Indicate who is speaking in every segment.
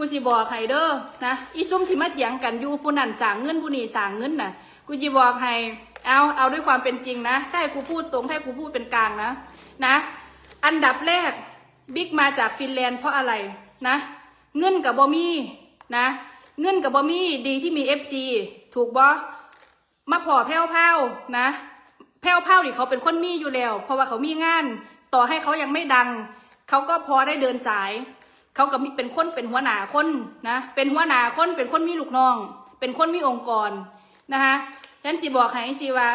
Speaker 1: กูสิบอกให้เด้อนะอีซุ่มที่มาเถียงกันอยู่ผู้นั่นสั่งเงินผู้นี่สั่งเงินน่ะ กูสิบอกให้เอาเอาด้วยความเป็นจริงนะถ้าให้กูพูดตรงถ้าให้กูพูดเป็นกลางนะนะ อันดับแรกบิ๊กมาจากฟินแลนด์เพราะอะไรนะ เงินกับบอมี่นะ เงินกับบอมี่ดีที่มี FC ถูกบอมาพอแพ้วเผานะ แพ้วเผาดิเขาเป็นคนมีอยู่แล้ว เพราะว่าเขามีงาน ต่อให้เขายังไม่ดัง เขาก็พอได้เดินสาย เขาก็มีเป็นคนเป็นหัวหน้าคนนะ เป็นหัวหน้าคนเป็นคนมีลูกน้อง เป็นคนมีองค์กรนะคะฉะนั้นสิบอกให้สิว่า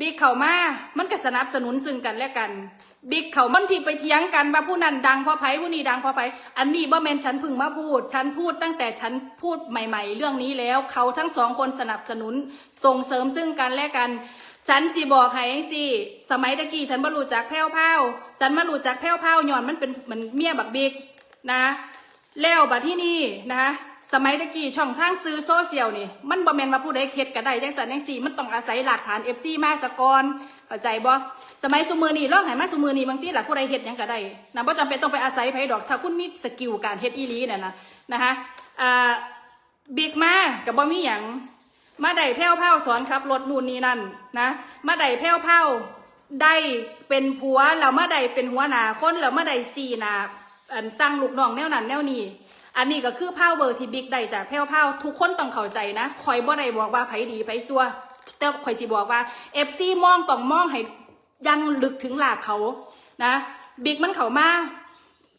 Speaker 1: บิ๊กเขามามันก็สนับสนุนซึ่งกันและกัน บิ๊กเขามันที่ไปเถียงกันว่าผู้นั้นดังเพราะไผผู้นี้ดังเพราะไผอันนี้บ่แมนฉันพึ่งมาพูด ฉันพูดตั้งแต่ฉันพูดใหม่ ๆ เรื่องนี้แล้ว เขาทั้งสองคนสนับสนุนส่งเสริมซึ่งกันและกัน ฉันจีบอกให้สิสมัยตะกี้ฉันมารู้จักแพ้วเผาฉันมารู้จักแพ้วเผาย้อนมันเป็นเหมือนเมียบักบิ๊ก นะแล้วบัดที่นี่นะคะสมัยตะกี้ช่องทางซื้อโซเชียลนี่ มันบ่แมนมาผู้ใดเฮ็ดก็ได้จังสันจังสี่ มันต้องอาศัยหลักฐาน FC มาสกอนเข้าใจบ่สมัยซุมือนี่ลองให้มาซุมือนี่บางทีหลักผู้ใดเฮ็ดหยังก็ได้นะบ่จำเป็นต้องไปอาศัยไผดอก ถ้าคุณมีสกิลการเฮ็ดอีหลีน่ะนะนะคะอ่าบิ๊กมาก็บ่มีหยังมาได้แพ้วเผาสอนขับรถนู่นนี่นั่นนะมาได้แพ้วเผาได้เป็นผัวแล้วมาได้เป็นหัวหน้าคนแล้วมาได้สี่หน้า อันสร้างลูกน้องแนวนั้นแนวนี้อันนี้ก็คือพาวเวอร์ที่บิ๊กได้จากแพ้วพาวทุกคนต้องเข้าใจนะคอยบ่ได้บอกว่าไผดีไผซัวแต่คอยสิบอกว่าเอฟซีมองต้องมองให้ยังลึกถึงหลากเขานะบิ๊กมันเขามา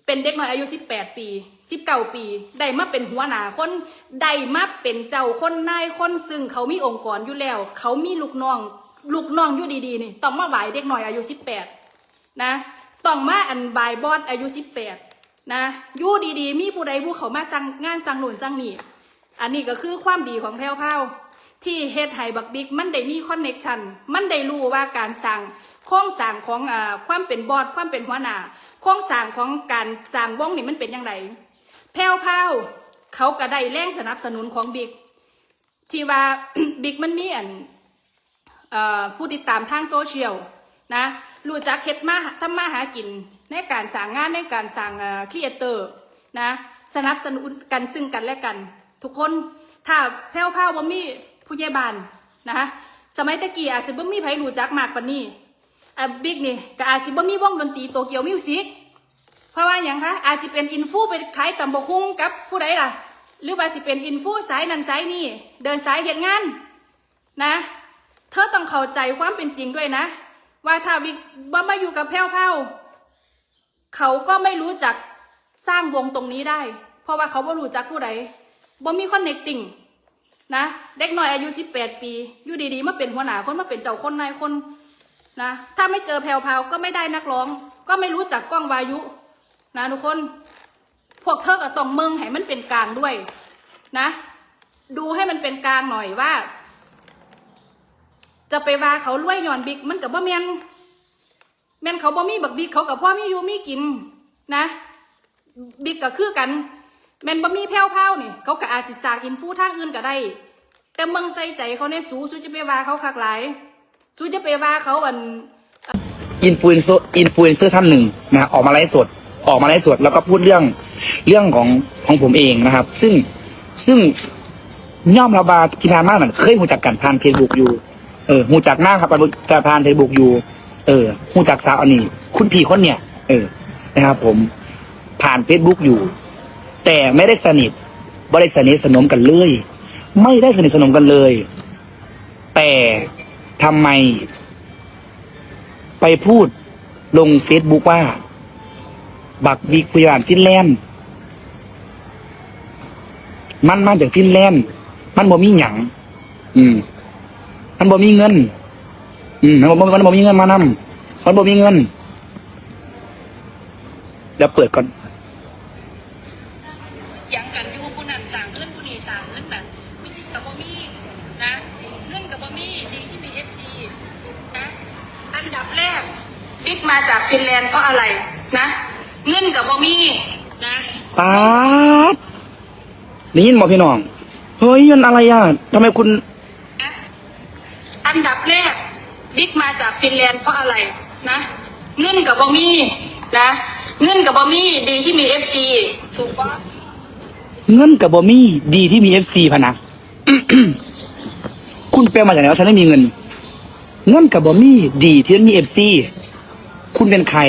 Speaker 1: เป็นเด็กน้อยอายุ 18 ปี 19 ปี ได้มาเป็นหัวหน้าคน ได้มาเป็นเจ้าคนนายคนซึ่งเขามีองค์กรอยู่แล้ว เขามีลูกน้อง ลูกน้องอยู่ดีๆนี่ ต้องมาไหวเด็กน้อยอายุ 18 นะ ต้องมาอันบายบอดอายุ 18 นะยู่ดีๆ มีผู้ใดผู้เขามาสั่งงานสั่งหนุนสั่งนี่อันนี้ก็คือความดีของแพรวพราวที่เฮ็ดให้บักบิ๊กมันได้มีคอนเน็กชันมันได้รู้ว่าการสั่งโครงสร้างของอความเป็นบอดความเป็นหัวหน้าโครงสร้างของการสร้างวงนี่มันเป็นยังไงแพรวพราวเขาก็ได้แรงสนับสนุนของบิ๊กที่ว่าบิ๊กมันมีอันอผู้ติดตามทางโซเชียล นะรู้จักเฮ็ดมาทำมาหากินในการสร้างงานในการสร้างครีเอเตอร์นะสนับสนุนกันซึ่งกันและกัน ทุกคนถ้าแพ้วพราวบ่มีผู้ใหญ่บ้านนะคะสมัยตะกี้อาจจะบ่มีไผรู้จักมากปานี้อะบิ๊กนี่ก็อาจสิบ่มีวงดนตรีโตเกียวมิวสิกเพราะว่าอย่างคะอาจสิเป็นอินฟูไปขายตำบกฮุงกับผู้ใดล่ะ หรือว่าสิเป็นอินฟูสายนั้นสายนี้เดินสายเฮ็ดงานนะ เธอต้องเข้าใจความเป็นจริงด้วยนะ ว่าถ้าวิกบ่มาอยู่กับแพ้วเผาเขาก็ไม่รู้จักสร้างวงตรงนี้ได้ เพราะว่าเขาบ่รู้จักผู้ใดบ่มีคอนเนคติ้งนะเด็กน้อยอายุ 18 ปี อยู่ดีๆมาเป็นหัวหน้าคนมาเป็นเจ้าคนนายคนนะถ้าไม่เจอแพรวพราวก็ไม่ได้นักร้อง ก็ไม่รู้จักกล้องวายุนะทุกคน พวกเธอก็ต้องเมืองให้มันเป็นกลางด้วยนะ ดูให้มันเป็นกลางหน่อยว่า จะไปว่าเขารวยย้อนบิ๊กมันกับบ่แมนแมนเขาบ่มีบักบิ๊กเขากับพ่อมีอยู่มีกินนะบิ๊กก็คือกันแมนบ่มีแพ้วพราวนี่เขาก็อาจสิสางอินฟูทางอื่นก็ได้ แต่เมืองใส่ใจเขาในสูสูจะไปว่าเขาคักหลายสูจะไปว่าเขาอัน
Speaker 2: อินฟลูเอนเซอร์อินฟลูเอนเซอร์ท่านหนึ่งนะออกมาไลฟ์สดออกมาไลฟ์สดแล้วก็พูดเรื่องเรื่องของของผมเองนะครับ ซึ่งซึ่งย่อมราบาที่ผ่ามาเหมือนเคยหูจักกันผ่านเฟซบุ๊กอยู่ เออหูจักหน้าครับผ่านเฟซบุ๊กอยู่ เออหูจักสาวอันนี้ คุณพี่คนเนี่ย เออ นะครับ ผม ผ่านเฟซบุ๊กอยู่ แต่ไม่ได้สนิทไม่ได้สนิทสนมกันเลย ไม่ได้สนิทสนมกันเลย แต่ทำไม ไปพูดลงเฟซบุ๊กว่า บักบิ๊กพยาบาลฟินแลนด์มันมาจากฟินแลนด์มันบ่มีหยังอืม มันบ่มีเงิน อืมมันบ่มันบ่มีเงินมานำมันบ่มีเงินเดี๋ยวเปิดก่อน
Speaker 1: ยังกันอยู่ผู้นั้นสั่งเงินผู้นี้สั่งเงินแบบไม่ได้กับบ่มีนะ เงินกับบ่มีดีที่มีเอฟซีนะอันดับแรกบิ๊กมาจากฟินแลนด์เพราะอะไรนะเงินกับบ่มีนะ
Speaker 2: ป๊าดได้ยินบ่พี่น้อง เฮ้ยมันอะไรอะทำไมคุณ
Speaker 1: นะ อันดับแรกบิ๊กมาจากฟินแลนด์เพราะอะไรนะเงินกับบ่มีนะเงินกับบ่มีดีที่มีเอฟซีถูกปะ
Speaker 2: เงินกับบอมี่ดีที่มีเอฟซีพะนะคุณแปลมาจากไหนว่าฉันไม่มีเงิน เงินกับบอมี่ดีที่มีเอฟซีคุณเป็นใคร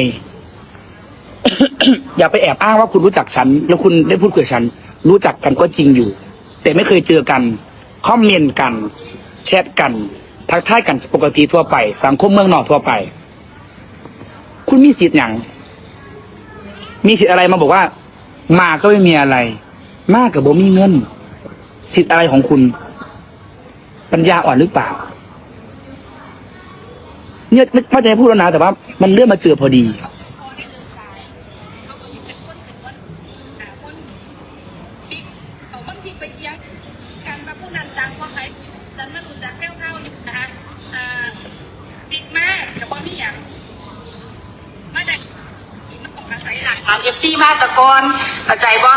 Speaker 2: อย่าไปแอบอ้างว่าคุณรู้จักฉัน แล้วคุณได้พูดคุยกับฉัน รู้จักกันก็จริงอยู่ แต่ไม่เคยเจอกันคอมเมนต์กัน แชทกัน ทักทายกันปกติทั่วไป สังคมเมืองนอกทั่วไป คุณมีสิทธิ์อย่าง มีสิทธิ์อะไรมาบอกว่า มาก็ไม่มีอะไร มากกับบ่มีเงิน สิทธิ์อะไรของคุณ ปัญญาอ่อนหรือเปล่า เนี่ยไม่ไม่จะให้พูดแล้วนะแต่ว่า มันเลื่อนมาเจอพอดี
Speaker 1: บิ๊กเอาบางทีไปเที่ยงกันมาผู้นั้นจังว่าใครฉันไม่รู้จักแก้วเท่าอยู่นะคะอ่าบิ๊กมากแต่ว่านี่อย่างไม่ได้มันต้องอามเอฟซีมาสกอนเข้าใจบ่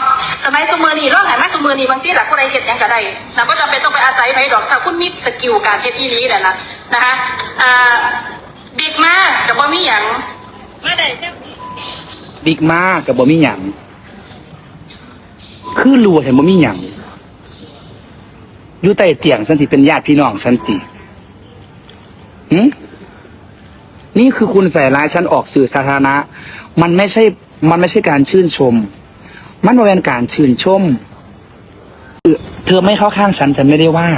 Speaker 1: สมัยสมือนี่ร้องไห้มาสมือนี่บางทีหลักผู้ใดเห็ดหยังก็ได้นะก็จำเป็นต้องไปอาศัยไผดอกถ้าคุณมีสกิลการเฮ็ดอีนี้แหละนะนะคะอ่าบิ๊กมากแต่ว่มีอย่างไม่ได้แค่
Speaker 2: บิ๊กมากกับบ่มีหยังคือรัวแต่บ่มีหยังอยู่ใต้เตียงฉันสิเป็นญาติพี่น้องฉันติหึนี่คือคุณใส่ร้ายฉันออกสื่อสาธารณะ มันไม่ใช่ มันไม่ใช่การชื่นชม มันเป็นการชื่นชมเธอไม่เข้าข้างฉันฉันไม่ได้ว่า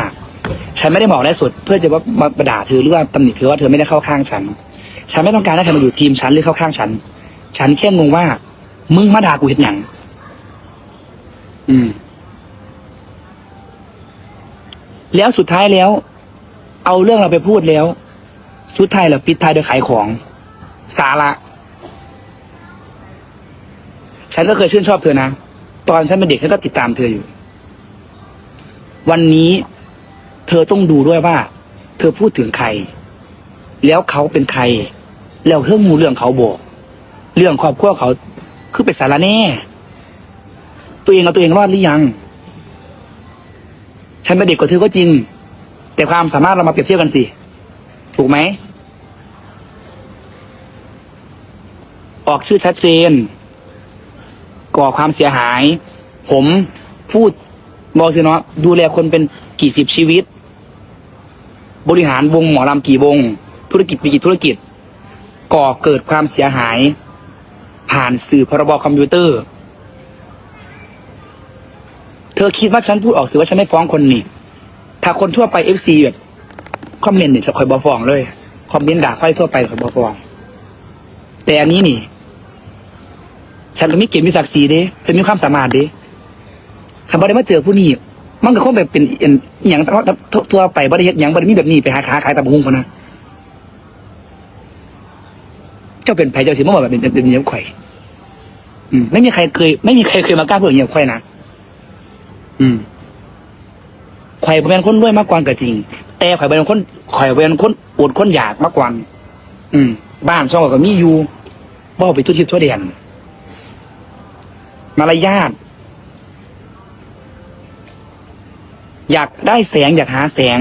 Speaker 2: ฉันไม่ได้บอกได้สุด เพื่อจะว่ามาด่าเธอหรือว่าตำหนิเธอว่าเธอไม่ได้เข้าข้างฉัน ฉันไม่ต้องการให้ใครมาอยู่ทีมฉันหรือเข้าข้างฉัน ฉันแค่งงว่า มึงมาด่ากูเห็นหยังอืม แล้วสุดท้ายแล้ว เอาเรื่องเราไปพูดแล้ว สุดท้ายเราปิดท้ายโดยขายของ สาระ ฉันก็เคยชื่นชอบเธอนะ ตอนฉันเป็นเด็กฉันก็ติดตามเธออยู่ วันนี้เธอต้องดูด้วยว่า เธอพูดถึงใคร แล้วเขาเป็นใคร แล้วเรื่องมูเรื่องเขาบอกเรื่องครอบครัวเขาคือไปสาระแน่ ตัวเองเอาตัวเองรอดหรือยัง ฉันเป็นเด็กกว่าเธอก็จริง แต่ความสามารถเรามาเปรียบเทียบกันสิ ถูกไหม ออกชื่อชัดเจน ก่อความเสียหาย ผมพูดบอกสิเนาะดูแลคนเป็นกี่สิบชีวิต บริหารวงหมอลำกี่วง ธุรกิจมีกี่ธุรกิจ ก่อเกิดความเสียหาย ผ่านสื่อพรบคอมพิวเตอร์ เธอคิดว่าฉันพูดออกสื่อว่าฉันไม่ฟ้องคนนี่ถ้าคนทั่วไปเอฟซีแบบคอมเมนต์เนี่ยจะคอยบอฟ้องเลย คอมเมนต์ด่าใครทั่วไปคอยบอฟ้อง แต่อันนี้นี่ ฉันก็มีเกียรติมีศักดิ์ศรีเด้ฉันมีความสามารถเด้ขันบ่ได้มาเจอผู้นี้มันก็คงแบบเป็นอหย่างทั่วไปบ่ได้เฮ็ดหยังบ่ได้มีแบบนี้ไปหาขาขายตะบุงคนนะเจ้าเป็นไผเจ้าสิมาบอกแบบเป็นเป็นเหยียบไข่อยอืมไม่มีใครเคย ไม่มีใครเคยมากล้าพูดอย่างเยียบไข่อยนะอืมไข่อยเป็นคนรวยมากกว่าก็จริง แต่ไข่อยเป็นคนไข่อยเป็นคนอดคนอยากมากกว่าอืม บ้านช่องก็มีอยู่บ่ไปทุทิศทั่วแดน มารยาทอยากได้แสง อยากหาแสง